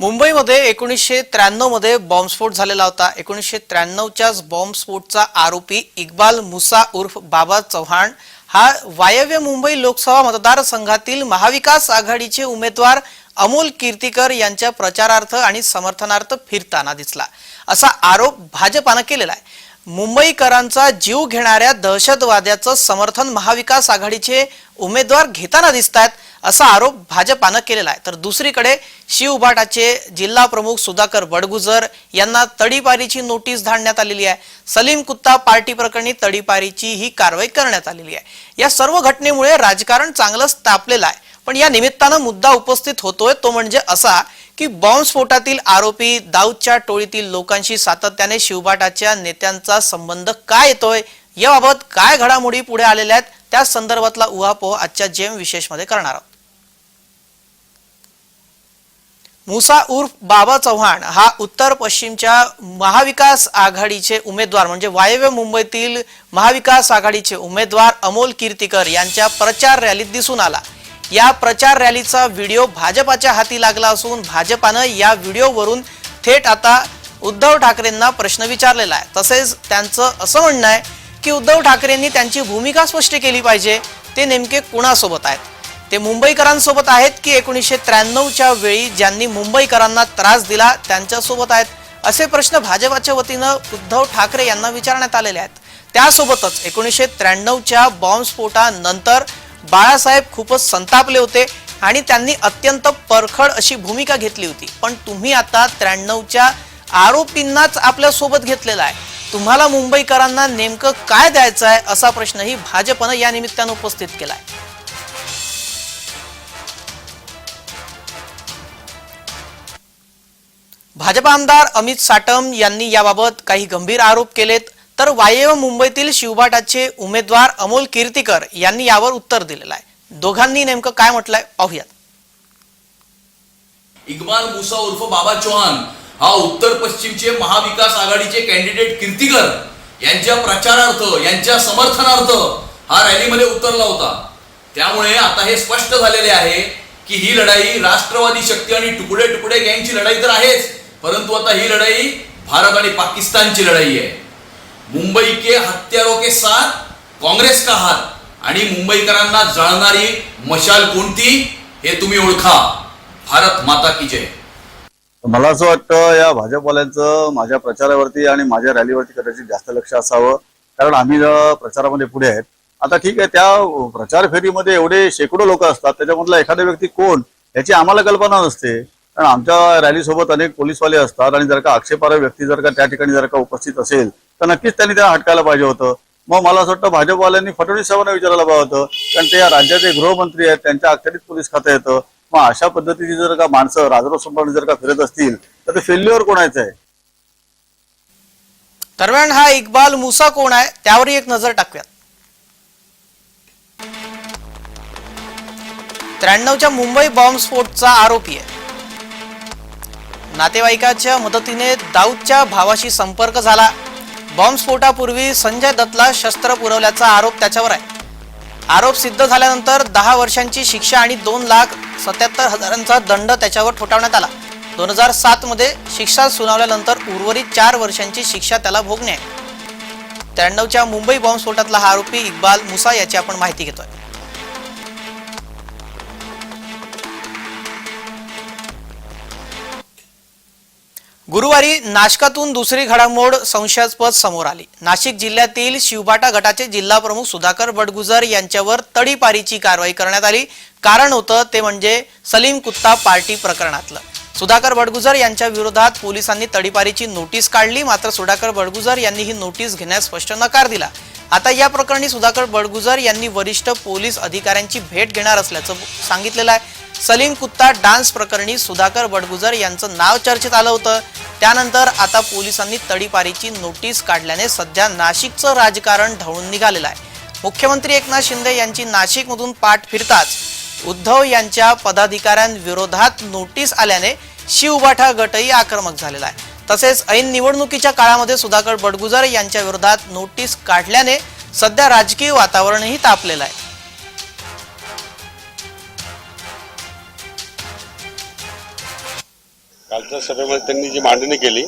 मुंबईमध्ये एकोणीसशे त्र्याण्णवमध्ये बॉम्बस्फोट झालेला होता. एकोणीसशे त्र्याण्णवच्याच बॉम्बस्फोटचा आरोपी इक्बाल मुसा उर्फ बाबा चव्हाण हा वायव्य मुंबई लोकसभा मतदारसंघातील महाविकास आघाडीचे उमेदवार अमोल कीर्तीकर यांच्या प्रचारार्थ आणि समर्थनार्थ फिरताना दिसला. असा आरोप भाजपानं केलेला आहे. मुंबईकरांचा जीव घेणाऱ्या दहशतवाद्याचं समर्थन महाविकास आघाडीचे उमेदवार घेताना दिसत आहेत असा आरोप भाजपानं केलेला आहे. तर दुसरीकडे शिवबाटाचे जिल्हा प्रमुख सुधाकर बडगुजर यांना तडीपारीची नोटीस धाडण्यात आलेली आहे. सलीम कुत्ता पार्टी प्रकरणी तडीपारीची ही कारवाई करण्यात आलेली आहे. या सर्व घटनेमुळे राजकारण चांगलंच तापलेलं आहे. पण या निमित्तानं मुद्दा उपस्थित होतोय तो म्हणजे असा की बॉम्बस्फोटातील आरोपी दाऊदच्या टोळीतील लोकांशी सातत्याने शिवबाटाच्या नेत्यांचा संबंध काय येतोय? याबाबत काय घडामोडी पुढे आलेल्या आहेत? त्या संदर्भातला उहापोह आजच्या जेम विशेषमध्ये करणार आहोत. मुसा उर्फ बाबा चव्हाण हा उत्तर पश्चिमच्या महाविकास आघाडीचे उमेदवार म्हणजे वायव्य मुंबईतील महाविकास आघाडीचे उमेदवार अमोल कीर्तीकर यांच्या प्रचार रॅलीत दिसून आला. या प्रचार रॅलीचा व्हिडिओ भाजपाच्या हाती लागला असून भाजपानं या व्हिडिओवरून थेट आता उद्धव ठाकरेंना प्रश्न विचारलेला आहे. तसेच त्यांचं असं म्हणणं आहे की उद्धव ठाकरेंनी त्यांची भूमिका स्पष्ट केली पाहिजे ते नेमके कुणासोबत आहेत? ते मुंबईकरांसोबत आहेत की एकोणीसशे त्र्याण्णवच्या वेळी ज्यांनी मुंबईकरांना त्रास दिला त्यांच्यासोबत आहेत? असे प्रश्न भाजपाच्या वतीनं उद्धव ठाकरे यांना विचारण्यात आलेले आहेत. त्यासोबतच एकोणीसशे त्र्याण्णवच्या बॉम्बस्फोटानंतर बाळासाहेब खूपच संतापले होते आणि त्यांनी अत्यंत परखड अशी भूमिका घेतली होती. पण तुम्ही आता त्र्याण्णवच्या आरोपींनाच आपल्यासोबत घेतलेला आहे. तुम्हाला मुंबईकरांना नेमकं काय द्यायचं आहे असा प्रश्नही भाजपनं या निमित्तानं उपस्थित केलाय भाजप आमदार अमित साटम यांनी याबाबत काही गंभीर आरोप केलेत. तर वायव्य मुंबईतील शिवबाटाचे उमेदवार अमोल कीर्तीकर यांनी यावर उत्तर दिलेलं आहे. दोघांनी नेमकं काय म्हटलंय पाहूयात. इकबाल मुसा उर्फ बाबा चौहान हा उत्तर पश्चिमचे महाविकास आघाडीचे कॅन्डिडेट कीर्तीकर यांच्या प्रचारार्थ यांच्या समर्थनार्थ हा रॅलीमध्ये उतरला होता. त्यामुळे आता हे स्पष्ट झालेले आहे की ही लढाई राष्ट्रवादी शक्ती आणि तुकडे तुकडे गँगची लढाई तर आहेच परंतु आता ही लढाई भारत आणि पाकिस्तानची लढाई आहे. मुंबई के हत्यारों के साथ काँग्रेस का हात आणि मुंबईकरांना जळणारी मशाल कोणती हे तुम्ही ओळखा. भारत माता की जय. मला असं वाटतं या भाजपवाल्यांचं माझ्या प्रचारावरती आणि माझ्या रॅलीवरती कदाचित जास्त लक्ष असावं. कारण आम्ही प्रचारामध्ये पुढे आहेत आता ठीक आहे त्या प्रचार फेरीमध्ये एवढे शेकडो लोक असतात त्याच्यामधला एखादा व्यक्ती कोण याची आम्हाला कल्पना नसते. कारण आमच्या रॅलीसोबत अनेक पोलीसवाले असतात आणि जर का आक्षेपार्ह व्यक्ती जर का त्या ठिकाणी जर का उपस्थित असेल तर नक्कीच त्यांनी त्यांना हटकायला पाहिजे होतं. मग मला असं वाटतं भाजपवाल्यांनी फडणवीस साहेबांना विचारायला पाहिजे होतं. कारण ते या राज्याचे गृहमंत्री आहेत त्यांच्या अखेरीत पोलीस खातं येतं. मग अशा पद्धतीची जर का माणसं राजरोसंपणे जर का फिरत असतील तर ते फेल्युअर कोणाचं आहे? दरम्यान हा इक्बाल मुसा कोण आहे त्यावरही एक नजर टाकूयात. त्र्याण्णवच्या मुंबई बॉम्बस्फोटचा आरोपी आहे. नातेवाईकाच्या मदतीने दाऊदच्या भावाशी संपर्क झाला. बॉम्बस्फोटापूर्वी संजय दत्तला शस्त्र पुरवल्याचा आरोप त्याच्यावर आहे. आरोप सिद्ध झाल्यानंतर दहा वर्षांची शिक्षा आणि दोन लाख सत्याहत्तर हजारांचा दंड त्याच्यावर ठोठावण्यात आला. दोन हजार सातमध्ये शिक्षा सुनावल्यानंतर उर्वरित चार वर्षांची शिक्षा त्याला भोगणे आहे. त्र्याण्णवच्या मुंबई बॉम्बस्फोटातला हा आरोपी इक्बाल मुसा याची आपण माहिती घेतोय. गुरुवारी नाशकातून दुसरी घडामोड संशयास्पद समोर आली. नाशिक जिल्ह्यातील शिवबाटा गटाचे जिल्हा प्रमुख सुधाकर बडगुजर यांच्यावर तडीपारीची कारवाई करण्यात आली. कारण होतं ते म्हणजे सलीम कुत्ता पार्टी प्रकरणातलं. सुधाकर बडगुजर यांच्या विरोधात पोलिसांनी तडीपारीची नोटीस काढली मात्र सुधाकर बडगुजर यांनी ही नोटीस घेण्यास स्पष्ट नकार दिला. आता या प्रकरणी सुधाकर बडगुजर यांनी वरिष्ठ पोलीस अधिकाऱ्यांची भेट घेणार असल्याचं सांगितलेलं आहे. सलीम कुत्ता डान्स प्रकरणी सुधाकर बडगुजर यांचं नाव चर्चेत आलं होतं. त्यानंतर आता पोलिसांनी तडीपारीची नोटीस काढल्याने सध्या नाशिकचं राजकारण ढवळून निघालेलं आहे. मुख्यमंत्री एकनाथ शिंदे यांची नाशिकमधून पाठ फिरताच उद्धव यांच्या पदाधिकाऱ्यांविरोधात नोटीस आल्याने शिवबाठा गटही आक्रमक झालेला आहे. तसेच ऐन निवडणुकीच्या काळामध्ये सुधाकर बडगुजर यांच्या विरोधात नोटीस काढल्याने सध्या राजकीय वातावरणही तापलेलं आहे. कालच्या सभेमध्ये त्यांनी जी मांडणी केली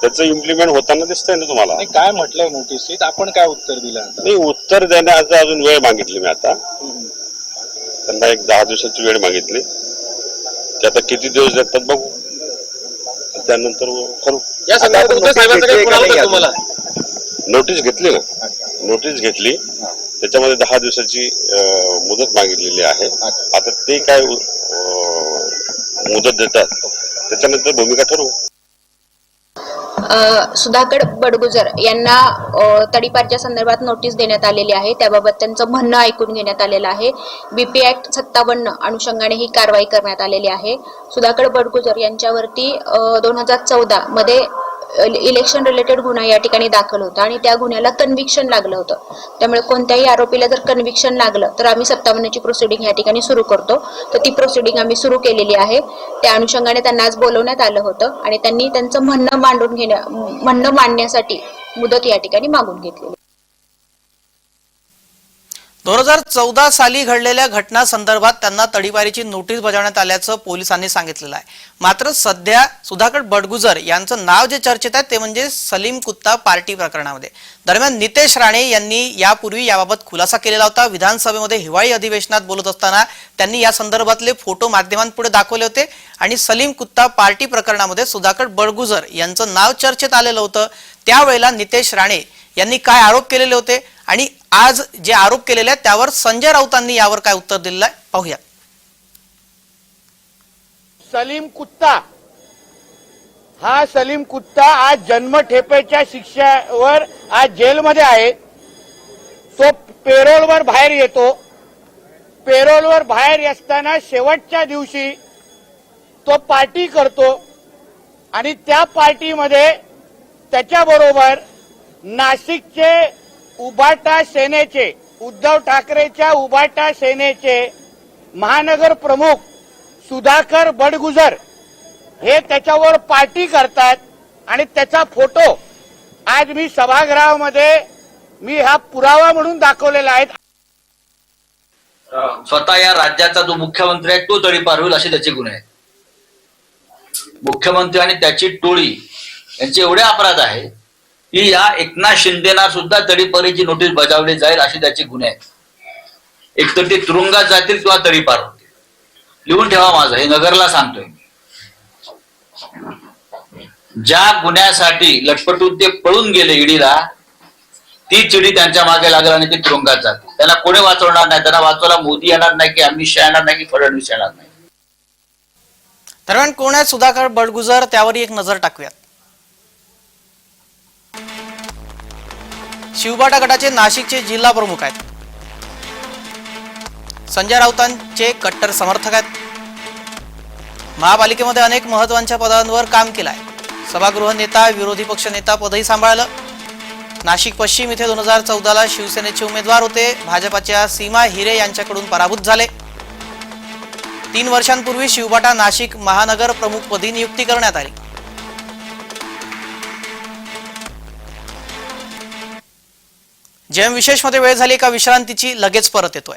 त्याचं इम्प्लिमेंट होताना दिसतंय ना तुम्हाला? काय म्हटलंय नोटीसीत आपण काय उत्तर दिलं? नाही उत्तर देण्याचा अजून वेळ मागितली मी आता. त्यांना एक दहा दिवसाची वेळ मागितली. ते आता किती दिवस देतात बघू. त्यानंतर करू. या संदर्भात उद्धव साहेबांचं काही फोन आला होता तुम्हाला? नोटीस घेतली ना? नोटीस घेतली. त्याच्यामध्ये दहा दिवसाची अं, मुदत मागितलेली आहे. आता ते काय अं, मुदत देतात? त्याच्यानंतर भूमिका ठरवू. अ, सुधाकर बडगुजर यांना तडीपारच्या संदर्भात नोटीस देण्यात आलेली आहे. त्याबाबत त्यांचं म्हणणं ऐकून घेण्यात आलेलं आहे. बीपी ऍक्ट सत्तावन्न अनुषंगाने ही कारवाई करण्यात आलेली आहे. सुधाकर बडगुजर यांच्यावरती दोन हजार चौदा मध्ये इलेक्शन रिलेटेड गुन्हा या ठिकाणी दाखल होता आणि त्या गुन्ह्याला कन्व्हिक्शन लागलं होतं. त्यामुळे कोणत्याही आरोपीला जर कन्व्हिक्शन लागलं तर आम्ही सत्तावन्नची प्रोसिडिंग या ठिकाणी सुरू करतो. तर ती प्रोसिडिंग आम्ही सुरू केलेली आहे. त्या अनुषंगाने त्यांना आज बोलवण्यात आलं होतं आणि त्यांनी त्यांचं म्हणणं मांडून घेण्या म्हणणं मांडण्यासाठी मुदत या ठिकाणी मागून घेतलेली दोन हजार चौदा साली घडलेल्या घटना संदर्भात त्यांना तडीपारीची नोटीस बजावण्यात आल्याचं पोलिसांनी सांगितलेलं आहे. मात्र सध्या सुधाकर बडगुजर यांचं नाव जे चर्चेत आहे ते म्हणजे सलीम कुत्ता पार्टी प्रकरणामध्ये. दरम्यान नितेश राणे यांनी यापूर्वी याबाबत खुलासा केलेला होता. विधानसभेमध्ये हिवाळी अधिवेशनात बोलत असताना त्यांनी या संदर्भातले फोटो माध्यमांपुढे दाखवले होते आणि सलीम कुत्ता पार्टी प्रकरणामध्ये सुधाकर बडगुजर यांचं नाव चर्चेत आलेलं होतं. त्यावेळेला नितेश राणे यांनी काय आरोप केलेले होते आणि आज जे आरोप केलेले आहेत त्यावर संजय राऊतांनी यावर काय उत्तर दिलेलं आहे पाहूया. सलीम कुत्ता. हा सलीम कुत्ता आज जन्मठेपेच्या शिक्षावर आज जेलमध्ये आहे. तो पेरोलवर बाहेर येतो. पेरोलवर बाहेर असताना शेवटच्या दिवशी तो पार्टी करतो आणि त्या पार्टीमध्ये त्याच्याबरोबर नाशिकचे उबाटा सेनेचे उद्धव ठाकरेच्या उबाटा सेनेचे महानगर प्रमुख सुधाकर बडगुजर हे त्याच्यावर पार्टी करतात आणि त्याचा फोटो आज मी सभागृहामध्ये मी हा पुरावा म्हणून दाखवलेला आहे. स्वतः या राज्याचा जो मुख्यमंत्री आहे तो तडीपार होईल असे त्याचे गुन्हे आहेत. मुख्यमंत्री आणि त्याची टोळी यांचे एवढे अपराध आहेत की या एकनाथ शिंदेना सुद्धा तडीपारीची नोटीस बजावली जाईल असे त्याचे गुन्हे आहेत. एकतर ते तुरुंगात जातील किंवा तडीपार होतील. लिहून ठेवा माझं हे नगरला सांगतोय ज्या गुन्ह्यासाठी लटपटून ते पळून गेले ईडीला ती चिडी त्यांच्या मागे लागेल आणि ते तुरुंगात जाते त्यांना कोणी वाचवणार नाही? त्यांना वाचवायला मोदी येणार नाही की अमित शहा येणार नाही की फडणवीस येणार नाही? दरम्यान कोण आहे सुधाकर बडगुजर? त्यावरही एक नजर टाकूयात. शिवबाटा गटाचे नाशिकचे जिल्हा प्रमुख आहेत. संजय राऊतांचे कट्टर समर्थक आहेत. महापालिकेमध्ये अनेक महत्त्वाच्या पदांवर काम केलं आहे सभागृह नेता विरोधी पक्ष नेता पदही सांभाळलं. नाशिक पश्चिम इथे दोन हजार चौदाला शिवसेनेचे उमेदवार होते. भाजपाच्या सीमा हिरे यांच्याकडून पराभूत झाले. तीन वर्षांपूर्वी शिवबाटा नाशिक महानगर प्रमुखपदी नियुक्ती करण्यात आली. जेम विशेषमध्ये वेळ झाली का विश्रांतीची लगेच परत येतोय.